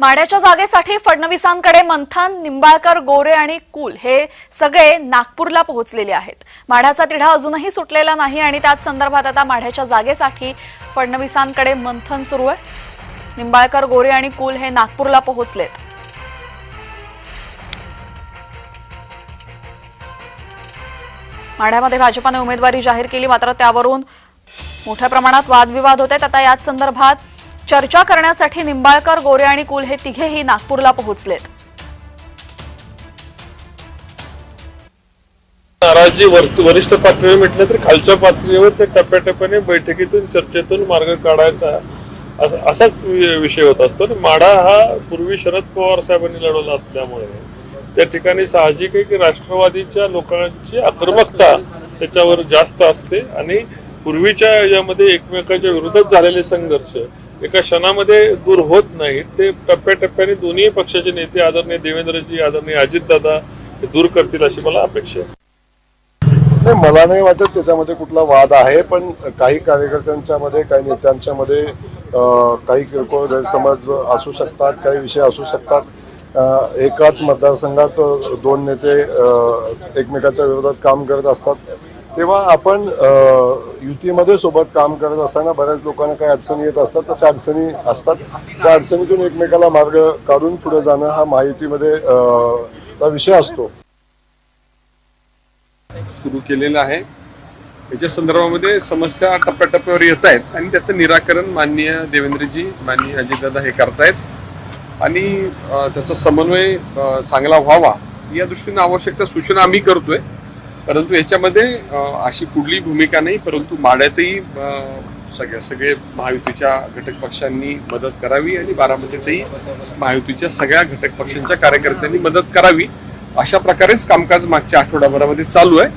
माड्याच्या जागेसाठी फडणवीसांकडे मंथन निंबाळकर गोरे आणि कुल हे सगळे नागपूरला पोहोचलेले आहेत. माढ्याचा तिढा अजूनही सुटलेला नाही आणि त्याच संदर्भात आता माढ्याच्या जागेसाठी फडणवीसांकडे मंथन सुरू आहे. निंबाळकर गोरे आणि कुल हे नागपूरला पोहोचलेत. माढ्यामध्ये भाजपाने उमेदवारी जाहीर केली मात्र त्यावरून मोठ्या प्रमाणात वादविवाद होत आहेत. आता याच संदर्भात चर्चा करण्यासाठी निंबाळकर गोरे आणि कुल हे तिघेही नागपूरला पोहोचलेत. नाराजी वरिष्ठ पातळीवर म्हटलं तर खालच्या पातळीवर ते टप्प्याटप्प्याने बैठकीतून चर्चेतून मार्ग काढायचा असाच विषय होत असतो. आणि माढा हा पूर्वी शरद पवार साहेबांनी लढवला असल्यामुळे त्या ठिकाणी साहजिक आहे की राष्ट्रवादीच्या लोकांची आक्रमकता त्याच्यावर जास्त असते आणि पूर्वीच्या याच्यामध्ये एकमेकाच्या विरोधात झालेले संघर्ष एका क्षणामध्ये दूर होत नाहीत. ते टप्प्याटप्प्याने दोन्ही पक्षाचे नेते आदरणीय देवेंद्रजी आदरणीय अजितदादा हे दूर करतील अशी मला अपेक्षा आहे. नाही मला नाही वाटत त्याच्यामध्ये कुठला वाद आहे पण काही कार्यकर्त्यांच्या मध्ये काही नेत्यांच्या मध्ये काही किरकोळ गैरसमज असू शकतात काही विषय असू शकतात. एकाच मतदारसंघात दोन नेते एकमेकांच्या विरोधात काम करत असतात. तेव्हा आपण युतीमध्ये सोबत काम करत असताना बऱ्याच लोकांना काही अडचणी येत असतात. तशा अडचणी असतात. त्या अडचणीतून एकमेकाला मार्ग काढून पुढे जाणं हा महायुतीमध्ये चा विषय असतो. सुरू केलेला आहे. याच्या संदर्भामध्ये समस्या टप्प्याटप्प्यावर येत आहेत आणि त्याचं निराकरण माननीय देवेंद्रजी माननीय अजितदादा हे करतायत. आणि त्याचा समन्वय चांगला व्हावा या दृष्टीने आवश्यक त्या सूचना आम्ही करतोय. परंतु याच्यामध्ये अशी कुठली भूमिका नाही परंतु माड्यातही सगळ्या सगळे महायुतीच्या घटक पक्षांनी मदत करावी आणि बारामतीतही महायुतीच्या सगळ्या घटक पक्षांच्या कार्यकर्त्यांनी मदत करावी अशा प्रकारेच कामकाज मागच्या आठवडाभरामध्ये चालू आहे.